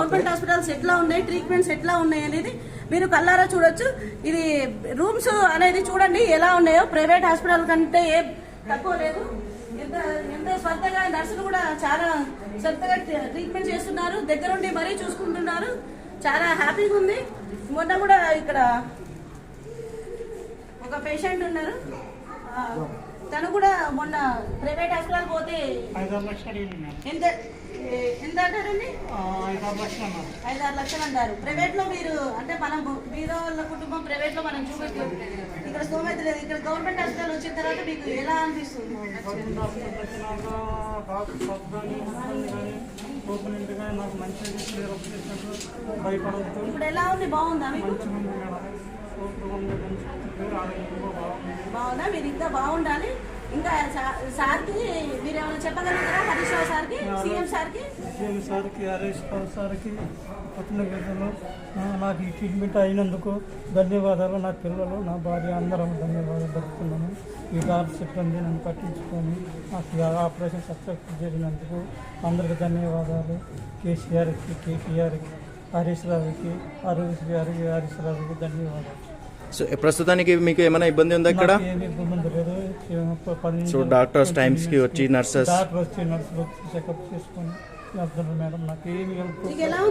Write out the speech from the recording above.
Government hospitals ఎట్లా ఉన్నాయి treatments ఎట్లా ఉన్నాయి అనేది మీరు కల్లారా చూడొచ్చు. ఇది రూమ్స్ అనేది చూడండి ఎలా ఉన్నాయో. ప్రైవేట్ హాస్పిటల్ కంటే ఏ తక్కువ లేదు. ఎంత ఎంత శ్రద్ధగా నర్సులు కూడా చాలా శ్రద్ధగా ట్రీట్మెంట్ చేస్తున్నారు. దగ్గరుండి మరీ చూసుకుంటున్నారు. చాలా హ్యాపీగా ఉంది. మొన్న కూడా ఇక్కడ ఒక పేషెంట్ ఉన్నారు. తను కూడా మొన్న ప్రైవేట్ హాస్పిటల్ పోతే ఎంత ఎంత అంటారండి? ఐదు ఆరు లక్షలు అంటారు. ప్రైవేట్లో మీరు అంటే మనం బీరో వాళ్ళ కుటుంబం ప్రైవేట్లో మనం చూపెట్లేదు ఇక్కడ స్తోమత లేదు. ఇక్కడ గవర్నమెంట్ హాస్పిటల్ వచ్చిన తర్వాత మీకు ఎలా అనిపిస్తుంది? ఇప్పుడు ఎలా ఉంది? బాగుందా మీకు? బాగుందా? మీరు ఇంకా బాగుండాలి. ఇంకా సార్కి చెప్పగలుగుతారా? హరీష్ రావు సార్కి సీఎం సార్కి? సీఎం సార్కి హరీష్ రావు సార్కి పట్టిన గీతలు నాకు ఈ ట్రీట్మెంట్ అయినందుకు ధన్యవాదాలు. నా పిల్లలు నా భార్య అందరం ధన్యవాదాలు చెప్తున్నాను ఈ డాక్టర్ సిబ్బంది నన్ను పట్టించుకొని నాకు ఆపరేషన్ సక్సెస్ చేసినందుకు అందరికి ధన్యవాదాలు. కేసీఆర్కి కేటీఆర్కి హరీష్ రావుకి హరీష్ గారికి హరీష్ రావుకి ధన్యవాదాలు. సో ప్రస్తుతానికి మీకు ఏమైనా ఇబ్బంది ఉందా ఇక్కడ? సో డాక్టర్స్ టైమ్స్ కి వచ్చి నర్సెస్ డాక్టర్ వచ్చి నర్సులు వచ్చి చెకప్ చేసుకొని వెళ్తున్నారు మేడం నాకు ఏమి హెల్ప్ మీకు ఎలా